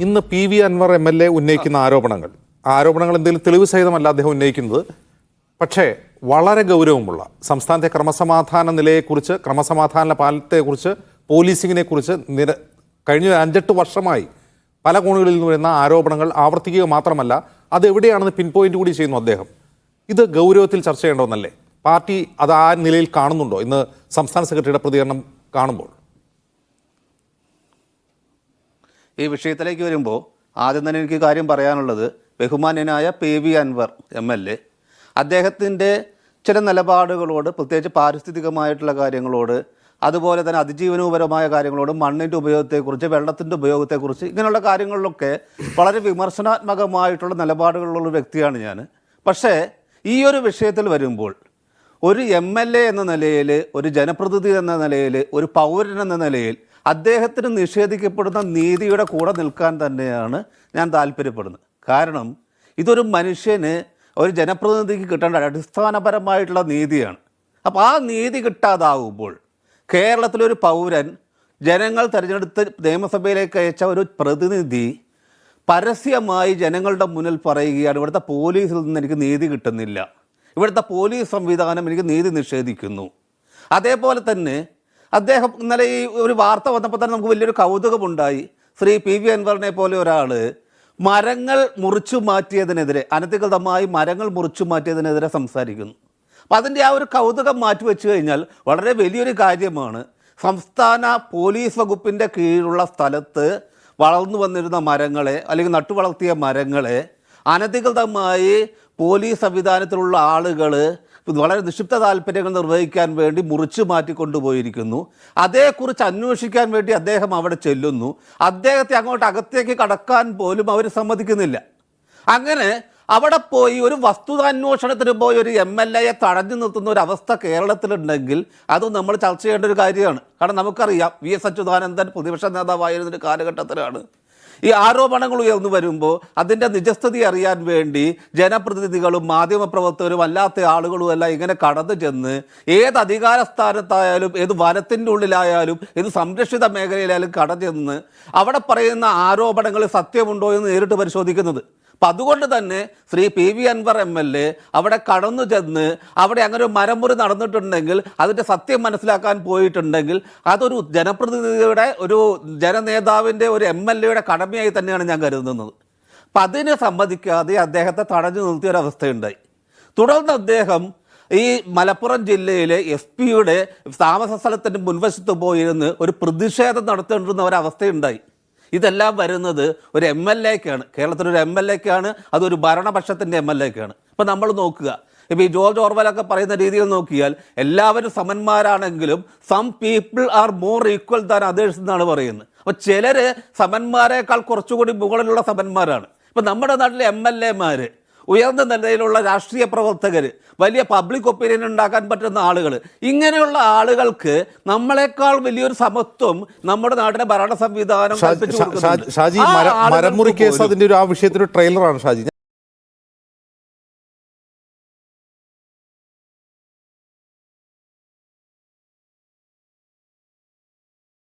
ഇന്ന് P V Anvar M L A ഉന്നയിക്കുന്ന ആരോപണങ്ങൾ. ആരോപണങ്ങൾ എന്തെങ്കിലും തെളിവ് സഹിതമല്ല അദ്ദേഹം ഉന്നയിക്കുന്നത്. പക്ഷേ വളരെ ഗൗരവമുള്ള സംസ്ഥാനത്തെ ക്രമസമാധാന നിലയെക്കുറിച്ച് ക്രമസമാധാന പാലത്തെക്കുറിച്ച് പോലീസിങ്ങിനെ കുറിച്ച് നിര കഴിഞ്ഞ അഞ്ചെട്ട് വർഷമായി പല കോണുകളിൽ നിന്ന് വരുന്ന ആരോപണങ്ങൾ ആവർത്തിക്കുക മാത്രമല്ല അത് എവിടെയാണെന്ന് പിൻ പോയിന്റ് കൂടി ചെയ്യുന്നു അദ്ദേഹം. ഇത് ഗൗരവത്തിൽ ചർച്ച ചെയ്യേണ്ടതെന്നല്ലേ? പാർട്ടി അത് ആ നിലയിൽ കാണുന്നുണ്ടോ? ഇന്ന് സംസ്ഥാന സെക്രട്ടറിയുടെ പ്രതികരണം കാണുമ്പോൾ. ഈ വിഷയത്തിലേക്ക് വരുമ്പോൾ ആദ്യം തന്നെ എനിക്ക് കാര്യം പറയാനുള്ളത് ബഹുമാന്യനായ P V Anvar M L A അദ്ദേഹത്തിന്റെ ചില നിലപാടുകളോട് പ്രത്യേകിച്ച് പാരിസ്ഥിതികമായിട്ടുള്ള കാര്യങ്ങളോട് അതുപോലെ തന്നെ അതിജീവനപരമായ കാര്യങ്ങളോട് മണ്ണിന്റെ ഉപയോഗത്തെക്കുറിച്ച് വെള്ളത്തിന്റെ ഉപയോഗത്തെക്കുറിച്ച് ഇങ്ങനെയുള്ള കാര്യങ്ങളിലൊക്കെ വളരെ വിമർശനാത്മകമായിട്ടുള്ള നിലപാടുകളുള്ള വ്യക്തിയാണ് ഞാൻ. പക്ഷേ ഈ ഒരു വിഷയത്തിൽ വരുമ്പോൾ ഒരു എം എൽ എ എന്ന നിലയിൽ ഒരു ജനപ്രതിനിധി എന്ന നിലയിൽ ഒരു പൗരൻ എന്ന നിലയിൽ അദ്ദേഹത്തിന് നിഷേധിക്കപ്പെടുന്ന നീതിയുടെ കൂടെ നിൽക്കാൻ തന്നെയാണ് ഞാൻ താല്പര്യപ്പെടുന്നത്. കാരണം ഇതൊരു മനുഷ്യന് ഒരു ജനപ്രതിനിധിക്ക് കിട്ടേണ്ട അടിസ്ഥാനപരമായിട്ടുള്ള നീതിയാണ്. അപ്പോൾ ആ നീതി കിട്ടാതാവുമ്പോൾ കേരളത്തിലൊരു പൗരൻ ജനങ്ങൾ തിരഞ്ഞെടുത്ത് നിയമസഭയിലേക്ക് അയച്ച ഒരു പ്രതിനിധി പരസ്യമായി ജനങ്ങളുടെ മുന്നിൽ പറയുകയാണ് ഇവിടുത്തെ പോലീസിൽ നിന്ന് എനിക്ക് നീതി കിട്ടുന്നില്ല. ഇവിടുത്തെ പോലീസ് സംവിധാനം എനിക്ക് നീതി നിഷേധിക്കുന്നു. അതേപോലെ തന്നെ അദ്ദേഹം ഇന്നലെ ഈ ഒരു വാർത്ത വന്നപ്പോൾ തന്നെ നമുക്ക് വലിയൊരു കൗതുകമുണ്ടായി. ശ്രീ പി വി അൻവറിനെ പോലെ ഒരാൾ മരങ്ങൾ മുറിച്ചു മാറ്റിയതിനെതിരെ അനധികൃതമായി മരങ്ങൾ മുറിച്ചു മാറ്റിയതിനെതിരെ സംസാരിക്കുന്നു. അപ്പം അതിന്റെ ആ ഒരു കൗതുകം മാറ്റിവെച്ച് കഴിഞ്ഞാൽ വളരെ വലിയൊരു കാര്യമാണ്. സംസ്ഥാന പോലീസ് വകുപ്പിന്റെ കീഴിലുള്ള സ്ഥലത്ത് വളർന്നു വന്നിരുന്ന മരങ്ങളെ അല്ലെങ്കിൽ നട്ടുവളർത്തിയ മരങ്ങളെ അനധികൃതമായി പോലീസ് സംവിധാനത്തിലുള്ള ആളുകൾ വളരെ നിക്ഷിപ്ത താല്പര്യങ്ങൾ നിർവഹിക്കാൻ വേണ്ടി മുറിച്ചു മാറ്റി കൊണ്ടുപോയിരിക്കുന്നു. അതേക്കുറിച്ച് അന്വേഷിക്കാൻ വേണ്ടി അദ്ദേഹം അവിടെ ചെല്ലുന്നു. അദ്ദേഹത്തെ അങ്ങോട്ട് അകത്തേക്ക് കടക്കാൻ പോലും അവർ സമ്മതിക്കുന്നില്ല. അങ്ങനെ അവിടെ പോയി ഒരു വസ്തുതാന്വേഷണത്തിന് പോയി ഒരു എം എൽ എയെ തടഞ്ഞു നിർത്തുന്ന ഒരു അവസ്ഥ കേരളത്തിലുണ്ടെങ്കിൽ അത് നമ്മൾ ചർച്ച ചെയ്യേണ്ട ഒരു കാര്യമാണ്. കാരണം നമുക്കറിയാം വി എസ് അച്യുതാനന്ദൻ പ്രതിപക്ഷ നേതാവായിരുന്ന ഒരു കാലഘട്ടത്തിലാണ്. ഈ ആരോപണങ്ങൾ ഉയർന്നു വരുമ്പോൾ അതിന്റെ നിജസ്ഥിതി അറിയാൻ വേണ്ടി ജനപ്രതിനിധികളും മാധ്യമപ്രവർത്തകരും അല്ലാത്ത ആളുകളും എല്ലാം ഇങ്ങനെ കടന്നു ചെന്ന് ഏത് അധികാര സ്ഥാനത്തായാലും ഏത് വനത്തിന്റെ ഉള്ളിലായാലും ഏത് സംരക്ഷിത മേഖലയിലായാലും കടന്നു ചെന്ന് അവിടെ പറയുന്ന ആരോപണങ്ങൾ സത്യമുണ്ടോ എന്ന് നേരിട്ട് പരിശോധിക്കുന്നത്. അപ്പം അതുകൊണ്ട് തന്നെ Shri P V Anvar M L A അവിടെ കടന്നു ചെന്ന് അവിടെ അങ്ങനെ ഒരു മരമുറി നടന്നിട്ടുണ്ടെങ്കിൽ അതിന്റെ സത്യം മനസ്സിലാക്കാൻ പോയിട്ടുണ്ടെങ്കിൽ അതൊരു ജനപ്രതിനിധിയുടെ ഒരു ജനനേതാവിന്റെ ഒരു എം എൽ എയുടെ കടമയായി തന്നെയാണ് ഞാൻ കരുതുന്നത്. അപ്പം അതിനെ സമ്മതിക്കാതെ അദ്ദേഹത്തെ തടഞ്ഞു നിർത്തിയ ഒരു അവസ്ഥയുണ്ടായി തുടർന്ന് അദ്ദേഹം ഈ മലപ്പുറം ജില്ലയിലെ എസ് പിയുടെ താമസ സ്ഥലത്തിന്റെ മുൻവശത്ത് പോയിരുന്ന് ഒരു പ്രതിഷേധം നടത്തേണ്ടുന്ന ഒരവസ്ഥയുണ്ടായി. ഇതെല്ലാം വരുന്നത് ഒരു എം എൽ എക്കാണ് കേരളത്തിലൊരു എം എൽ എക്കാണ് അതൊരു ഭരണപക്ഷത്തിന്റെ എം എൽ എക്കാണ് ഇപ്പം നമ്മൾ നോക്കുക. ഇപ്പം ഈ ജോർജ് ഓർവലൊക്കെ പറയുന്ന രീതിയിൽ നോക്കിയാൽ എല്ലാവരും സമന്മാരാണെങ്കിലും some people are more equal than others എന്നാണ് പറയുന്നത്. അപ്പോൾ ചിലർ സമന്മാരെക്കാൾ കുറച്ചുകൂടി മുകളിലുള്ള സമന്മാരാണ്. ഇപ്പം നമ്മുടെ നാട്ടിലെ എം എൽ എമാർ ഉയർന്ന നിലയിലുള്ള രാഷ്ട്രീയ പ്രവർത്തകർ വലിയ പബ്ലിക് ഒപ്പീനിയൻ ഉണ്ടാക്കാൻ പറ്റുന്ന ആളുകൾ ഇങ്ങനെയുള്ള ആളുകൾക്ക് നമ്മളെക്കാൾ വലിയൊരു സമത്വം നമ്മുടെ നാട്ടിലെ ഭരണ സംവിധാനം. ഷാജി മരമുറി കേസ് അതിന്റെ ഒരു ആ വിഷയത്തിന്റെ ട്രെയിലറാണ് ഷാജി